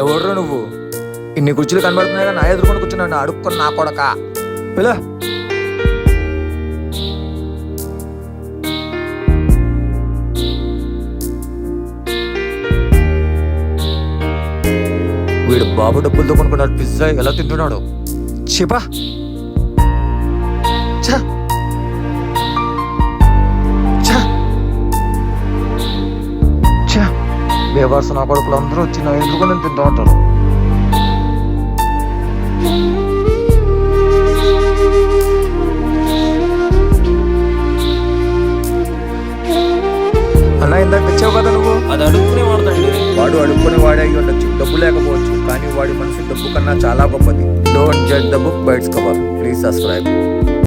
ఎవరు నువ్వు? ఇన్ని కుర్చీలు కనబడుతున్నాయి నా ఎదుర్కొని కూర్చున్నాను అడుక్కొని నా కొడక. పిల్ల. వీడు బాబు డబ్బులతో కొనుక్కున్నాడు పిజ్జా ఎలా తింటున్నాడు. చెప్పా చా ఛ! బేవర్స్ నా కొడుకులు అందరూ వచ్చి నా ఎదుర్కొని తింటూ ఉంటారు? అన్న ఇందాక తెచ్చావు కదా నువ్వు? అది అడుక్కునే వాడదండి వాడు అడుక్కుని వాడే అయి ఉండొచ్చు. డబ్బు లేకపోవచ్చు. కానీ వాడి మనసు డబ్బు కన్నా చాలా గొప్పది. Don't judge the book by its cover please subscribe